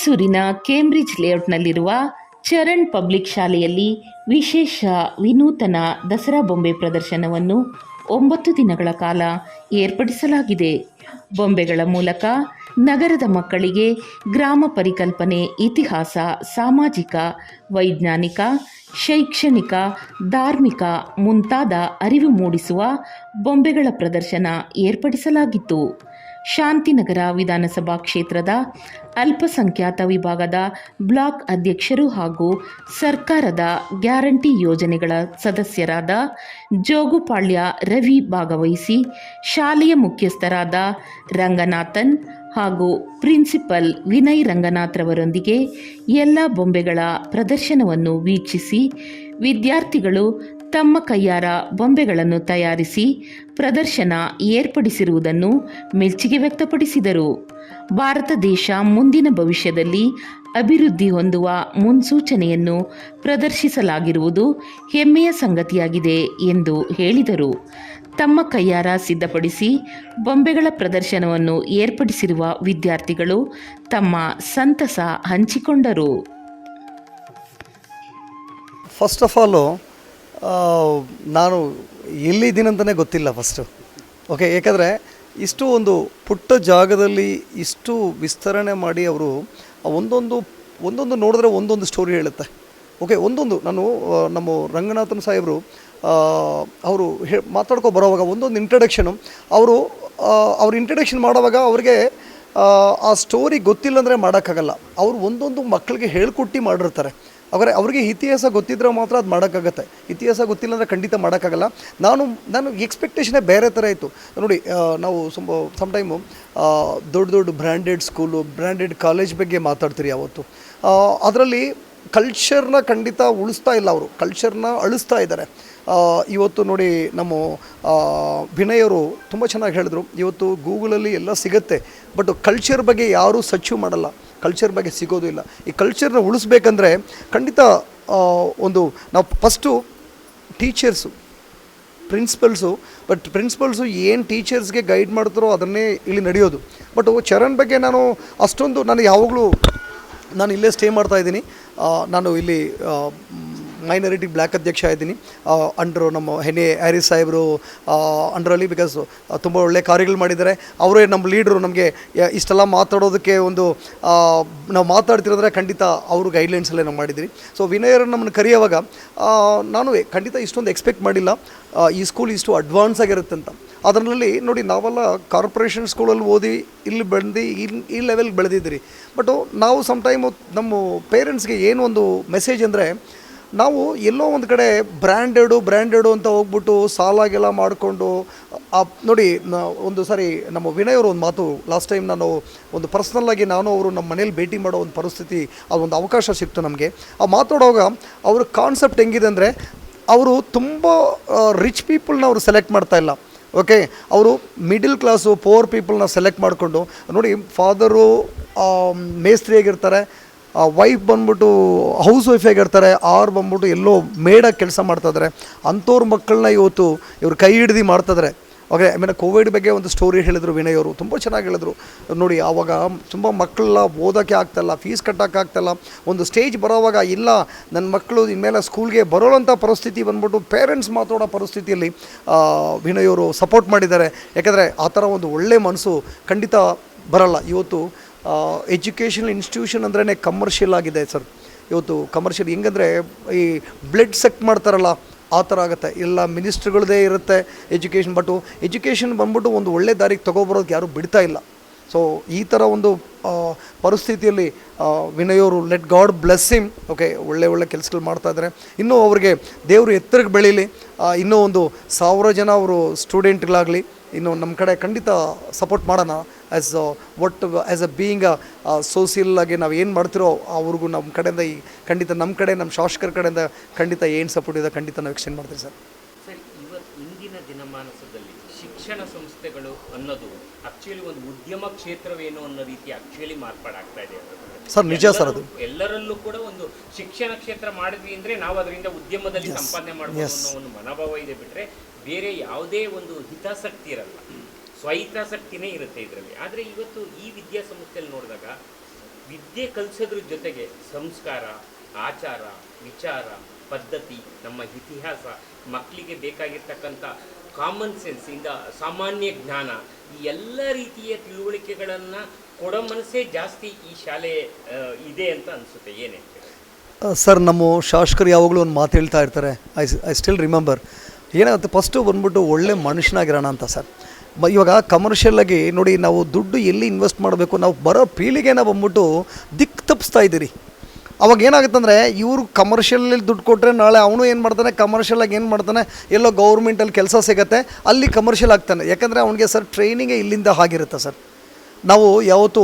ಹಲಸೂರಿನ Cambridge ಲೇಔಟ್ನಲ್ಲಿರುವ Charan public ಶಾಲೆಯಲ್ಲಿ ವಿಶೇಷ ವಿನೂತನ ದಸರಾ ಬೊಂಬೆ ಪ್ರದರ್ಶನವನ್ನು ಒಂಬತ್ತು ದಿನಗಳ ಕಾಲ ಏರ್ಪಡಿಸಲಾಗಿದೆ. ಬೊಂಬೆಗಳ ಮೂಲಕ ನಗರದ ಮಕ್ಕಳಿಗೆ ಗ್ರಾಮ ಪರಿಕಲ್ಪನೆ, ಇತಿಹಾಸ, ಸಾಮಾಜಿಕ, ವೈಜ್ಞಾನಿಕ, ಶೈಕ್ಷಣಿಕ, ಧಾರ್ಮಿಕ ಮುಂತಾದ ಅರಿವು ಮೂಡಿಸುವ ಬೊಂಬೆಗಳ ಪ್ರದರ್ಶನ ಏರ್ಪಡಿಸಲಾಗಿತ್ತು. ಶಾಂತಿನಗರ ವಿಧಾನಸಭಾ ಕ್ಷೇತ್ರದ ಅಲ್ಪಸಂಖ್ಯಾತ ವಿಭಾಗದ ಬ್ಲಾಕ್ ಅಧ್ಯಕ್ಷರು ಹಾಗೂ ಸರ್ಕಾರದ ಗ್ಯಾರಂಟಿ ಯೋಜನೆಗಳ ಸದಸ್ಯರಾದ ಜೋಗುಪಾಳ್ಯ ರವಿ ಭಾಗವಹಿಸಿ ಶಾಲೆಯ ಮುಖ್ಯಸ್ಥರಾದ ರಂಗನಾಥನ್ ಹಾಗೂ ಪ್ರಿನ್ಸಿಪಲ್ ವಿನಯ್ ರಂಗನಾಥ್ರವರೊಂದಿಗೆ ಎಲ್ಲ ಬೊಂಬೆಗಳ ಪ್ರದರ್ಶನವನ್ನು ವೀಕ್ಷಿಸಿ ವಿದ್ಯಾರ್ಥಿಗಳು ತಮ್ಮ ಕೈಯಾರ ಬೊಂಬೆಗಳನ್ನು ತಯಾರಿಸಿ ಪ್ರದರ್ಶನ ಏರ್ಪಡಿಸಿರುವುದನ್ನು ಮೆಚ್ಚುಗೆ ವ್ಯಕ್ತಪಡಿಸಿದರು. ಭಾರತ ದೇಶ ಮುಂದಿನ ಭವಿಷ್ಯದಲ್ಲಿ ಅಭಿವೃದ್ಧಿ ಹೊಂದುವ ಮುನ್ಸೂಚನೆಯನ್ನು ಪ್ರದರ್ಶಿಸಲಾಗಿರುವುದು ಹೆಮ್ಮೆಯ ಸಂಗತಿಯಾಗಿದೆ ಎಂದು ಹೇಳಿದರು. ತಮ್ಮ ಕೈಯಾರ ಸಿದ್ಧಪಡಿಸಿ ಬೊಂಬೆಗಳ ಪ್ರದರ್ಶನವನ್ನು ಏರ್ಪಡಿಸಿರುವ ವಿದ್ಯಾರ್ಥಿಗಳು ತಮ್ಮ ಸಂತಸ ಹಂಚಿಕೊಂಡರು. ಫಸ್ಟ್ ಆಫ್ ಆಲು ನಾನು ಎಲ್ಲಿದ್ದೀನಂತಲೇ ಗೊತ್ತಿಲ್ಲ ಫಸ್ಟು ಓಕೆ ಏಕೆಂದರೆ ಇಷ್ಟು ಒಂದು ಪುಟ್ಟ ಜಾಗದಲ್ಲಿ ಇಷ್ಟು ವಿಸ್ತರಣೆ ಮಾಡಿ ಅವರು ಒಂದೊಂದು ಒಂದೊಂದು ನೋಡಿದ್ರೆ ಒಂದೊಂದು ಸ್ಟೋರಿ ಹೇಳುತ್ತೆ. ಓಕೆ ಒಂದೊಂದು ನಾನು ನಮ್ಮ ರಂಗನಾಥನ್ ಸಾಹೇಬರು ಅವರು ಹೇ ಮಾತಾಡ್ಕೊ ಬರೋವಾಗ ಒಂದೊಂದು ಇಂಟ್ರಡಕ್ಷನು ಅವರು ಅವ್ರು ಇಂಟ್ರಡಕ್ಷನ್ ಮಾಡೋವಾಗ ಅವ್ರಿಗೆ ಆ, ಸ್ಟೋರಿ ಗೊತ್ತಿಲ್ಲ ಅಂದರೆ ಮಾಡೋಕ್ಕಾಗಲ್ಲ. ಅವರು ಒಂದೊಂದು ಮಕ್ಕಳಿಗೆ ಹೇಳ್ಕೊಟ್ಟು ಮಾಡಿರ್ತಾರೆ. ಅವರೇ, ಅವ್ರಿಗೆ ಇತಿಹಾಸ ಗೊತ್ತಿದ್ರೆ ಮಾತ್ರ ಅದು ಮಾಡೋಕ್ಕಾಗತ್ತೆ. ಇತಿಹಾಸ ಗೊತ್ತಿಲ್ಲ ಅಂದರೆ ಖಂಡಿತ ಮಾಡೋಕ್ಕಾಗಲ್ಲ. ನಾನು ನಾನು ಎಕ್ಸ್ಪೆಕ್ಟೇಷನೇ ಬೇರೆ ಥರ ಇತ್ತು. ನೋಡಿ ನಾವು ಸಮ್ ಸಮ್ಟೈಮು ದೊಡ್ಡ ದೊಡ್ಡ ಬ್ರ್ಯಾಂಡೆಡ್ ಸ್ಕೂಲು ಬ್ರ್ಯಾಂಡೆಡ್ ಕಾಲೇಜ್ ಬಗ್ಗೆ ಮಾತಾಡ್ತೀರಿ ಯಾವತ್ತು. ಅದರಲ್ಲಿ ಕಲ್ಚರ್ನ ಖಂಡಿತ ಉಳಿಸ್ತಾ ಇಲ್ಲ ಅವರು. ಕಲ್ಚರ್ನ ಅಳಿಸ್ತಾ ಇದ್ದಾರೆ. ಇವತ್ತು ನೋಡಿ ನಮ್ಮ ವಿನಯರು ವಿನಯ್ ತುಂಬ ಚೆನ್ನಾಗಿ ಹೇಳಿದ್ರು. ಇವತ್ತು ಗೂಗಲಲ್ಲಿ ಎಲ್ಲ ಸಿಗುತ್ತೆ ಬಟ್ ಕಲ್ಚರ್ ಬಗ್ಗೆ ಯಾರೂ ಸಚ್ಚು ಮಾಡಲ್ಲ. ಕಲ್ಚರ್ ಬಗ್ಗೆ ಸಿಗೋದು ಇಲ್ಲ. ಈ ಕಲ್ಚರ್ನ ಉಳಿಸ್ಬೇಕಂದ್ರೆ ಖಂಡಿತ ಒಂದು ನಾವು first teachers principals but principals ಏನು ಟೀಚರ್ಸ್ಗೆ ಗೈಡ್ ಮಾಡ್ತಾರೋ ಅದನ್ನೇ ಇಲ್ಲಿ ನಡೆಯೋದು. ಬಟ್ ಚರಣ್ ಬಗ್ಗೆ ನಾನು ಅಷ್ಟೊಂದು, ನಾನು ಯಾವಾಗಲೂ, ನಾನು ಇಲ್ಲೇ ಸ್ಟೇ ಮಾಡ್ತಾ ಇದ್ದೀನಿ. ನಾನು ಇಲ್ಲಿ ಮೈನಾರಿಟಿ ಬ್ಲ್ಯಾಕ್ ಅಧ್ಯಕ್ಷ ಇದ್ದೀನಿ. ಅಂಡರು ನಮ್ಮ ಹೆನೆ ಹ್ಯಾರಿಸ್ ಸಾಹೇಬರು ಅಂಡ್ರಲ್ಲಿ ಬಿಕಾಸ್ ತುಂಬ ಒಳ್ಳೆ ಕಾರ್ಯಗಳು ಮಾಡಿದ್ದಾರೆ. ಅವರೇ ನಮ್ಮ ಲೀಡ್ರು ನಮಗೆ ಇಷ್ಟೆಲ್ಲ ಮಾತಾಡೋದಕ್ಕೆ ಒಂದು ನಾವು ಮಾತಾಡ್ತಿರೋದ್ರೆ ಖಂಡಿತ ಅವರು ಗೈಡ್ಲೈನ್ಸಲ್ಲೇ ನಾವು ಮಾಡಿದ್ರಿ ಸೊ ವಿನಯರ್ ನಮ್ಮನ್ನು ಕರೆಯುವಾಗ ನಾನು ಖಂಡಿತ ಇಷ್ಟೊಂದು ಎಕ್ಸ್ಪೆಕ್ಟ್ ಮಾಡಿಲ್ಲ. ಈ ಸ್ಕೂಲ್ ಇಷ್ಟು ಅಡ್ವಾನ್ಸ್ ಆಗಿರುತ್ತೆ ಅಂತ. ಅದರಲ್ಲಿ ನೋಡಿ, ನಾವೆಲ್ಲ ಕಾರ್ಪೊರೇಷನ್ ಸ್ಕೂಲಲ್ಲಿ ಓದಿ, ಇಲ್ಲಿ ಬೆಳೆದು ಇಲ್ಲಿ ಈ ಲೆವೆಲ್ಗೆ ಬೆಳೆದಿದ್ದೀರಿ. ಬಟ್ ನಾವು ಸಮ್ಟೈಮು ನಮ್ಮ ಪೇರೆಂಟ್ಸ್ಗೆ ಒಂದು ಮೆಸೇಜ್ ಅಂದರೆ ನಾವು ಎಲ್ಲೋ ಒಂದು ಕಡೆ ಬ್ರ್ಯಾಂಡೆಡು ಬ್ರ್ಯಾಂಡೆಡು ಅಂತ ಹೋಗ್ಬಿಟ್ಟು ಸಾಲಾಗೆಲ್ಲ ಮಾಡಿಕೊಂಡು ನೋಡಿ ಒಂದು ಸಾರಿ ನಮ್ಮ ವಿನಯ್ ಅವರು ಒಂದು ಮಾತು ಲಾಸ್ಟ್ ಟೈಮ್ ನಾನು ಒಂದು ಪರ್ಸ್ನಲ್ಲಾಗಿ ನಾನು ಅವರು ನಮ್ಮ ಮನೇಲಿ ಭೇಟಿ ಮಾಡೋ ಒಂದು ಪರಿಸ್ಥಿತಿ ಅದೊಂದು ಅವಕಾಶ ಸಿಕ್ತು ನಮಗೆ. ಆ ಮಾತಾಡುವಾಗ ಅವ್ರ ಕಾನ್ಸೆಪ್ಟ್ ಹೆಂಗಿದೆ ಅಂದರೆ, ಅವರು ತುಂಬ ರಿಚ್ ಪೀಪಲ್ನ ಅವರು ಸೆಲೆಕ್ಟ್ ಮಾಡ್ತಾ ಇಲ್ಲ. ಓಕೆ ಅವರು ಮಿಡಿಲ್ ಕ್ಲಾಸು ಪೋರ್ ಪೀಪಲ್ನ ಸೆಲೆಕ್ಟ್ ಮಾಡಿಕೊಂಡು, ನೋಡಿ ಫಾದರು ಮೇಸ್ತ್ರಿ ಆಗಿರ್ತಾರೆ ವೈಫ್ ಬಂದ್ಬಿಟ್ಟು ಹೌಸ್ ವೈಫ್ ಆಗಿರ್ತಾರೆ ಅವ್ರು ಬಂದ್ಬಿಟ್ಟು ಎಲ್ಲೋ ಮೇಡಾಗಿ ಕೆಲಸ ಮಾಡ್ತಾಯಿದ್ದಾರೆ ಅಂಥವ್ರ ಮಕ್ಕಳನ್ನ ಇವತ್ತು ಇವ್ರು ಕೈ ಹಿಡ್ದು ಮಾಡ್ತಾಯಿದ್ದಾರೆ ಓಕೆ ಐ ಮೀನ್ ಕೋವಿಡ್ ಬಗ್ಗೆ ಒಂದು ಸ್ಟೋರಿ ಹೇಳಿದರು ವಿನಯ್ ಅವರು ತುಂಬ ಚೆನ್ನಾಗಿ ಹೇಳಿದ್ರು. ನೋಡಿ ಆವಾಗ ತುಂಬ ಮಕ್ಕಳೆಲ್ಲ ಓದೋಕ್ಕೆ ಆಗ್ತಾಯಿಲ್ಲ ಫೀಸ್ ಕಟ್ಟೋಕ್ಕೆ ಆಗ್ತಾಯಿಲ್ಲ ಒಂದು ಸ್ಟೇಜ್ ಬರೋವಾಗ ಇಲ್ಲ ನನ್ನ ಮಕ್ಕಳು ಇನ್ಮೇಲೆ ಸ್ಕೂಲ್ಗೆ ಬರೋವಂಥ ಪರಿಸ್ಥಿತಿ ಬಂದ್ಬಿಟ್ಟು ಪೇರೆಂಟ್ಸ್ ಮಾತಾಡೋ ಪರಿಸ್ಥಿತಿಯಲ್ಲಿ ಆ, ವಿನಯ್ ಅವರು ಸಪೋರ್ಟ್ ಮಾಡಿದ್ದಾರೆ. ಯಾಕಂದರೆ ಆ ಥರ ಒಂದು ಒಳ್ಳೆ ಮನಸ್ಸು ಖಂಡಿತ ಬರಲ್ಲ. ಇವತ್ತು ಎಜುಕೇಷನಲ್ ಇನ್ಸ್ಟಿಟ್ಯೂಷನ್ ಅಂದ್ರೇ ಕಮರ್ಷಿಯಲ್ ಆಗಿದೆ ಸರ್ ಇವತ್ತು ಕಮರ್ಷಿಯಲ್ ಹೆಂಗಂದರೆ ಈ ಬ್ಲಡ್ ಸೆಕ್ಟ್ ಮಾಡ್ತಾರಲ್ಲ, ಆ ಥರ ಆಗುತ್ತೆ. ಎಲ್ಲ ಮಿನಿಸ್ಟ್ರುಗಳದೇ ಇರುತ್ತೆ ಎಜುಕೇಷನ್ ಬಟ್ಟು ಎಜುಕೇಷನ್ ಬಂದ್ಬಿಟ್ಟು ಒಂದು ಒಳ್ಳೆ ದಾರಿಗೆ ತೊಗೊಬರೋದಕ್ಕೆ ಯಾರೂ ಬಿಡ್ತಾ ಇಲ್ಲ. ಸೊ ಈ ಥರ ಒಂದು ಪರಿಸ್ಥಿತಿಯಲ್ಲಿ ವಿನಯವರು let God bless him okay ಒಳ್ಳೆ ಒಳ್ಳೆ ಕೆಲಸಗಳು ಮಾಡ್ತಾ ಇದ್ದಾರೆ ಇನ್ನೂ ಅವರಿಗೆ ದೇವರು ಎತ್ತರಕ್ಕೆ ಬೆಳೀಲಿ. ಇನ್ನೂ ಒಂದು ಸಾವಿರ ಜನ ಅವರು ಸ್ಟೂಡೆಂಟ್ಗಳಾಗಲಿ ಇನ್ನು ನಮ್ಮ ಕಡೆ ಖಂಡಿತ ಸಪೋರ್ಟ್ ಮಾಡೋಣ. ಆ್ಯಸ್ ಒಟ್ಟು ಆ್ಯಸ್ ಅ ಬೀಯಿಂಗ್ ಸೋಸಿಯಲ್ ಆಗಿ ನಾವು ಏನು ಮಾಡ್ತಿರೋ ಅವ್ರಿಗೂ ನಮ್ಮ ಕಡೆಯಿಂದ ಈ ಖಂಡಿತ ನಮ್ಮ ಕಡೆ ನಮ್ಮ ಶಾಸಕರ ಕಡೆಯಿಂದ ಖಂಡಿತ ಏನು ಸಪೋರ್ಟ್ ಇದೆ ಖಂಡಿತ ನಾವು ಎಕ್ಸ್ಟೆಂಡ್ ಮಾಡ್ತೀವಿ ಸರ್. ಸರ್ ಇವತ್ತು ಇಂದಿನ ದಿನಮಾನಸದಲ್ಲಿ ಶಿಕ್ಷಣ ಸಂಸ್ಥೆಗಳು ಅನ್ನೋದು ಆಕ್ಚುಲಿ ಒಂದು ಉದ್ಯಮ ಕ್ಷೇತ್ರವೇನು ಅನ್ನೋ ರೀತಿ ಆಕ್ಚುಲಿ ಮಾರ್ಪಾಡಾಗ್ತಾ ಇದೆ. ಸರ್ ನಿಜ ಸರ್ ಅದು. ಎಲ್ಲರಲ್ಲೂ ಕೂಡ ಒಂದು ಶಿಕ್ಷಣ ಕ್ಷೇತ್ರ ಮಾಡಿದ್ವಿ ಅಂದ್ರೆ ನಾವು ಅದರಿಂದ ಉದ್ಯಮದಲ್ಲಿ ಸಂಪಾದನೆ ಮಾಡಬಹುದು ಅನ್ನೋ ಒಂದು ಮನೋಭಾವ ಇದೆ ಬಿಟ್ರೆ ಬೇರೆ ಯಾವುದೇ ಒಂದು ಹಿತಾಸಕ್ತಿ ಇರಲ್ಲ. ಸ್ವಹಿತಾಸಕ್ತಿನೇ ಇರುತ್ತೆ ಇದರಲ್ಲಿ. ಆದರೆ ಇವತ್ತು ಈ ವಿದ್ಯಾಸಂಸ್ಥೆಯಲ್ಲಿ ನೋಡಿದಾಗ ವಿದ್ಯೆ ಕಲಿಸೋದ್ರ ಜೊತೆಗೆ ಸಂಸ್ಕಾರ, ಆಚಾರ, ವಿಚಾರ, ಪದ್ಧತಿ, ನಮ್ಮ ಇತಿಹಾಸ, ಮಕ್ಕಳಿಗೆ ಬೇಕಾಗಿರ್ತಕ್ಕಂಥ ಕಾಮನ್ ಸೆನ್ಸ್ ಇಂದ ಸಾಮಾನ್ಯ ಜ್ಞಾನ, ಈ ಎಲ್ಲ ರೀತಿಯ ತಿಳುವಳಿಕೆಗಳನ್ನು ಕೊಡೋ ಮನಸ್ಸೇ ಜಾಸ್ತಿ ಈ ಶಾಲೆ ಇದೆ ಅಂತ ಅನಿಸುತ್ತೆ. ಏನೇ ಸರ್, ನಮ್ಮ ಶಾಸಕರು ಯಾವಾಗಲೂ ಒಂದು ಮಾತು ಹೇಳ್ತಾ ಇರ್ತಾರೆ. ಐ ಐ ಸ್ಟಿಲ್ ರಿಮೆಂಬರ್ ಏನಾಗುತ್ತೆ ಫಸ್ಟು ಬಂದ್ಬಿಟ್ಟು ಒಳ್ಳೆ ಮನುಷ್ಯನಾಗಿರೋಣ ಅಂತ, ಸರ್. ಇವಾಗ ಕಮರ್ಷಿಯಲ್ಲಾಗಿ ನೋಡಿ ನಾವು ದುಡ್ಡು ಎಲ್ಲಿ ಇನ್ವೆಸ್ಟ್ ಮಾಡಬೇಕು, ನಾವು ಬರೋ ಪೀಳಿಗೆನ ಬಂದ್ಬಿಟ್ಟು ದಿಕ್ ತಪ್ಪಿಸ್ತಾ ಇದ್ದೀರಿ. ಅವಾಗ ಏನಾಗುತ್ತೆ ಅಂದರೆ ಇವರು ಕಮರ್ಷಿಯಲಲ್ಲಿ ದುಡ್ಡು ಕೊಟ್ಟರೆ ನಾಳೆ ಅವನು ಏನು ಮಾಡ್ತಾನೆ ಕಮರ್ಷಿಯಲಾಗಿ ಏನು ಮಾಡ್ತಾನೆ, ಎಲ್ಲೋ ಗೌರ್ಮೆಂಟಲ್ಲಿ ಕೆಲಸ ಸಿಗುತ್ತೆ, ಅಲ್ಲಿ ಕಮರ್ಷಿಯಲ್ ಆಗ್ತಾನೆ. ಯಾಕಂದರೆ ಅವನಿಗೆ ಸರ್ ಟ್ರೈನಿಂಗೇ ಇಲ್ಲಿಂದ ಆಗಿರುತ್ತೆ ಸರ್. ನಾವು ಯಾವತ್ತು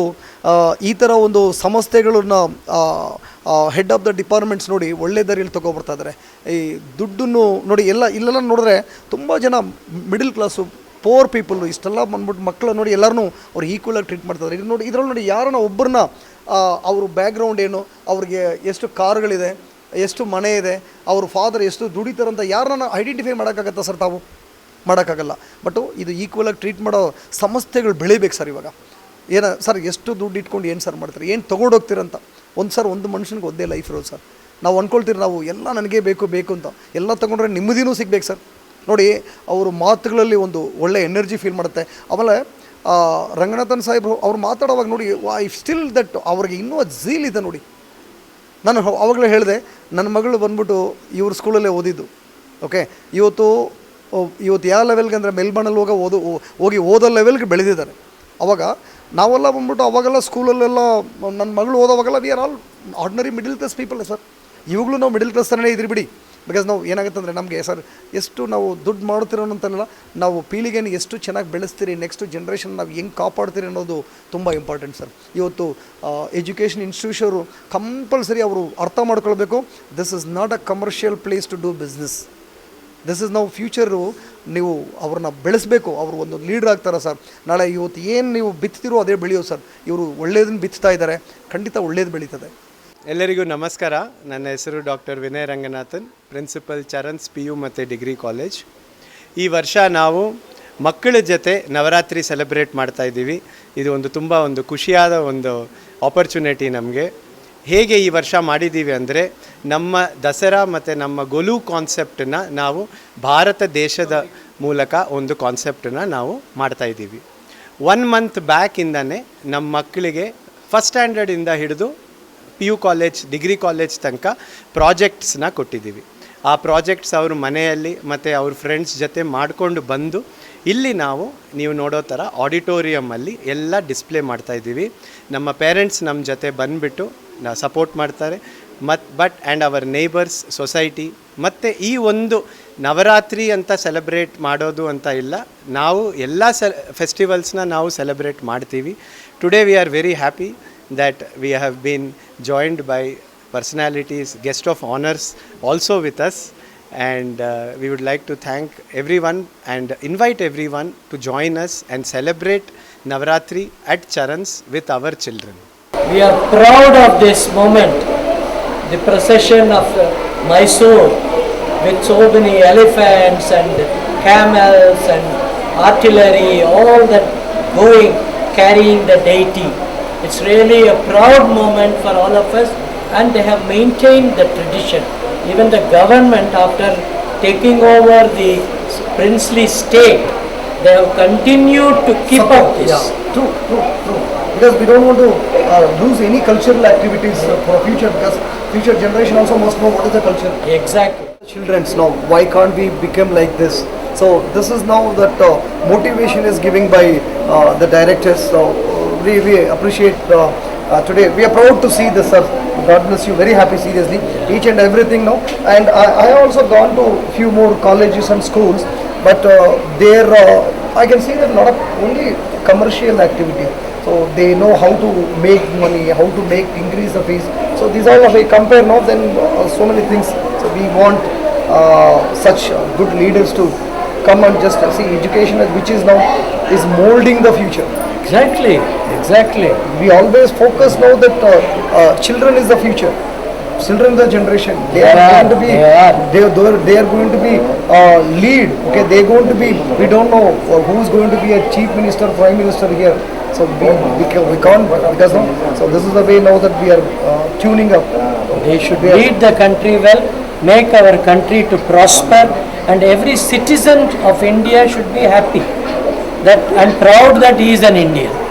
ಈ ಥರ ಒಂದು ಸಂಸ್ಥೆಗಳನ್ನ ಹೆಡ್ ಆಫ್ ದ ಡಿಪಾರ್ಟ್ಮೆಂಟ್ಸ್ ನೋಡಿ ಒಳ್ಳೆ ದಾರಿಯಲ್ಲಿ ತೊಗೊಬರ್ತಾ ಇದ್ದಾರೆ ಈ ದುಡ್ಡನ್ನು ನೋಡಿ ಎಲ್ಲ, ಇಲ್ಲೆಲ್ಲ ನೋಡಿದ್ರೆ ತುಂಬ ಜನ ಮಿಡಿಲ್ ಕ್ಲಾಸು ಪೋರ್ ಪೀಪಲ್ ಇಷ್ಟೆಲ್ಲ ಬಂದ್ಬಿಟ್ಟು ಮಕ್ಕಳು ನೋಡಿ ಎಲ್ಲರೂ ಅವ್ರು ಈಕ್ವಲಾಗಿ ಟ್ರೀಟ್ ಮಾಡ್ತಾರೆ ಇದು ನೋಡಿ, ಇದರಲ್ಲಿ ನೋಡಿ ಯಾರನ್ನ ಒಬ್ಬರನ್ನ ಅವ್ರ ಬ್ಯಾಕ್ಗ್ರೌಂಡ್ ಏನು, ಅವ್ರಿಗೆ ಎಷ್ಟು ಕಾರ್ಗಳಿದೆ, ಎಷ್ಟು ಮನೆ ಇದೆ, ಅವ್ರ ಫಾದರ್ ಎಷ್ಟು ದುಡಿತಾರಂತ ಯಾರನ್ನ ಐಡೆಂಟಿಫೈ ಮಾಡೋಕ್ಕಾಗತ್ತಾ ಸರ್ ತಾವು? ಮಾಡೋಕ್ಕಾಗಲ್ಲ. ಬಟ್ ಇದು ಈಕ್ವಲಾಗಿ ಟ್ರೀಟ್ ಮಾಡೋ ಸಂಸ್ಥೆಗಳು ಬೆಳಿಬೇಕು ಸರ್ ಇವಾಗ. ಏನ ಸರ್ ಎಷ್ಟು ದುಡ್ಡು ಇಟ್ಕೊಂಡು ಏನು ಸರ್ ಮಾಡ್ತಾರೆ? ಏನು ತೊಗೊಂಡೋಗ್ತೀರಂತ ಒಂದು ಸರ್ ಒಂದು ಮನುಷ್ಯನಿಗೆ ಒಂದೇ ಲೈಫ್ ಇರೋದು ಸರ್ ನಾವು ಅಂದ್ಕೊಳ್ತೀರಿ ನಾವು ಎಲ್ಲ ನನಗೆ ಬೇಕು ಬೇಕು ಅಂತ. ಎಲ್ಲ ತೊಗೊಂಡ್ರೆ ನಿಮ್ಮದಿನೂ ಸಿಗ್ಬೇಕು ಸರ್ ನೋಡಿ, ಅವರು ಮಾತುಗಳಲ್ಲಿ ಒಂದು ಒಳ್ಳೆ ಎನರ್ಜಿ ಫೀಲ್ ಮಾಡುತ್ತೆ. ಆಮೇಲೆ ರಂಗನಾಥನ್ ಸಾಹೇಬ್ರು ಅವ್ರು ಮಾತಾಡೋವಾಗ ನೋಡಿ ಐ ಸ್ಟಿಲ್ ದಟ್ ಅವ್ರಿಗೆ ಇನ್ನೂ ಝೀಲ್ ಇದೆ ನೋಡಿ. ನಾನು ಅವಾಗಲೇ ಹೇಳಿದೆ ನನ್ನ ಮಗಳು ಬಂದ್ಬಿಟ್ಟು ಇವ್ರ ಸ್ಕೂಲಲ್ಲೇ ಓದಿದ್ದು ಓಕೆ ಇವತ್ತು ಇವತ್ತು ಯಾವ ಲೆವೆಲ್ಗೆ ಅಂದರೆ ಮೆಲ್ಬರ್ನಲ್ಲಿ ಹೋಗ, ಓದು ಹೋಗಿ ಓದೋ ಲೆವೆಲ್ಗೆ ಬೆಳೆದಿದ್ದಾರೆ. ಅವಾಗ ನಾವೆಲ್ಲ ಬಂದ್ಬಿಟ್ಟು ಅವಾಗೆಲ್ಲ ಸ್ಕೂಲಲ್ಲೆಲ್ಲ ನನ್ನ ಮಗಳು ಓದೋವಾಗೆಲ್ಲ we are all ordinary middle class people sir ಇವಾಗಲೂ ನಾವು ಮಿಡಿಲ್ ಕ್ಲಾಸ್ ಥರನೇ ಇದ್ರಿ ಬಿಡಿ. ಬಿಕಾಸ್ ನಾವು ಏನಾಗುತ್ತೆ ಅಂದರೆ ನಮಗೆ ಸರ್ ಎಷ್ಟು ನಾವು ದುಡ್ಡು ಮಾಡ್ತಿರೋ ಅಂತಲ್ಲ ನಾವು ಪೀಳಿಗೆನ ಎಷ್ಟು ಚೆನ್ನಾಗಿ ಬೆಳೆಸ್ತೀರಿ ನೆಕ್ಸ್ಟ್ ಜನ್ರೇಷನ್ ನಾವು ಹೆಂಗೆ ಕಾಪಾಡ್ತೀರಿ ಅನ್ನೋದು ತುಂಬ ಇಂಪಾರ್ಟೆಂಟ್ ಸರ್ ಇವತ್ತು ಎಜುಕೇಷನ್ ಇನ್ಸ್ಟಿಟ್ಯೂಷರು ಕಂಪಲ್ಸರಿ ಅವರು ಅರ್ಥ ಮಾಡ್ಕೊಳ್ಬೇಕು this is not a commercial place to do business this is ನಾವು ಫ್ಯೂಚರು ನೀವು ಅವ್ರನ್ನ ಬೆಳೆಸಬೇಕು, ಅವರು ಒಂದು ಲೀಡರ್ ಆಗ್ತಾರೆ ಸರ್ ನಾಳೆ ಇವತ್ತು ಏನು ನೀವು ಬಿತ್ತಿರೋ ಅದೇ ಬೆಳೆಯೋದು ಸರ್ ಇವರು ಒಳ್ಳೇದನ್ನ ಬಿತ್ತಾ ಇದ್ದಾರೆ ಖಂಡಿತ ಒಳ್ಳೇದು ಬೆಳೀತದೆ. ಎಲ್ಲರಿಗೂ ನಮಸ್ಕಾರ. ನನ್ನ ಹೆಸರು doctor Vinay Ranganathan, principal Charan's P U ಮತ್ತು ಡಿಗ್ರಿ ಕಾಲೇಜ್. ಈ ವರ್ಷ ನಾವು ಮಕ್ಕಳ ಜೊತೆ ನವರಾತ್ರಿ ಸೆಲೆಬ್ರೇಟ್ ಮಾಡ್ತಾ ಇದ್ದೀವಿ. ಇದು ಒಂದು ತುಂಬ ಒಂದು ಖುಷಿಯಾದ ಒಂದು ಆಪರ್ಚುನಿಟಿ ನಮಗೆ. ಹೇಗೆ ಈ ವರ್ಷ ಮಾಡಿದ್ದೀವಿ ಅಂದರೆ, ನಮ್ಮ ದಸರಾ ಮತ್ತು ನಮ್ಮ ಗೊಲು ಕಾನ್ಸೆಪ್ಟನ್ನ ನಾವು ಭಾರತ ದೇಶದ ಮೂಲಕ ಒಂದು ಕಾನ್ಸೆಪ್ಟನ್ನ ನಾವು ಮಾಡ್ತಾ ಇದ್ದೀವಿ. ಒನ್ ಮಂತ್ ಬ್ಯಾಕಿಂದನೇ ನಮ್ಮ ಮಕ್ಕಳಿಗೆ ಫಸ್ಟ್ ಸ್ಟ್ಯಾಂಡರ್ಡಿಂದ ಹಿಡಿದು P U college, degree college ತನಕ ಪ್ರಾಜೆಕ್ಟ್ಸ್ನ ಕೊಟ್ಟಿದ್ದೀವಿ. ಆ ಪ್ರಾಜೆಕ್ಟ್ಸ್ ಅವ್ರ ಮನೆಯಲ್ಲಿ ಮತ್ತು ಅವ್ರ ಫ್ರೆಂಡ್ಸ್ ಜೊತೆ ಮಾಡಿಕೊಂಡು ಬಂದು ಇಲ್ಲಿ ನಾವು, ನೀವು ನೋಡೋ ಥರ ಆಡಿಟೋರಿಯಮಲ್ಲಿ ಎಲ್ಲ ಡಿಸ್ಪ್ಲೇ ಮಾಡ್ತಾ ಇದ್ದೀವಿ. ನಮ್ಮ ಪೇರೆಂಟ್ಸ್ ನಮ್ಮ ಜೊತೆ ಬಂದುಬಿಟ್ಟು ಸಪೋರ್ಟ್ ಮಾಡ್ತಾರೆ. ಮತ್ತು but, and our neighbours, society, ಮತ್ತು ಈ ಒಂದು ನವರಾತ್ರಿ ಅಂತ ಸೆಲೆಬ್ರೇಟ್ ಮಾಡೋದು ಅಂತ ಇಲ್ಲ. ನಾವು ಎಲ್ಲ ಸೆ, ಫೆಸ್ಟಿವಲ್ಸ್ನ ನಾವು ಸೆಲೆಬ್ರೇಟ್ ಮಾಡ್ತೀವಿ. Today we are very happy that we have been joined by personalities, guest of honors also with us. And uh, we would like to thank everyone and invite everyone to join us and celebrate Navratri at Charans with our children. We are proud of this moment, the procession of uh, Mysore with so many elephants and camels and artillery, all that going, carrying the deity. It's really a proud moment for all of us and they have maintained the tradition. Even the government after taking over the princely state, they have continued to keep up this. Yeah, true, true, true. Because we don't want to uh, lose any cultural activities uh, for future because future generation also must know what is the culture. Exactly. Children's now, why can't we become like this? So this is now that uh, motivation is giving by uh, the directors. So we, we appreciate uh, uh, today. We are proud to see this, sir. God bless you. Very happy, seriously. Each and everything now. And I, I also gone to few more colleges and schools, but uh, there uh, I can see that a lot of only commercial activity. So they know how to make money, how to make increase the fees. So these are if I compare now, then uh, so many things. So we want uh, such uh, good leaders to come and just see education which is now is molding the future. Exactly, Exactly. We always focus now that uh, uh, children is the future. Children the generation. They, they are, are, going to be. They are. They, they are going to be uh, lead. Okay, they are going to be. We don't know uh, who is going to be a chief minister, prime minister here. So we, we, can, we can't because no. So this is the way now that we are uh, tuning up. They should be lead the country well, make our country to prosper, and every citizen of India should be happy that and proud that he is an Indian.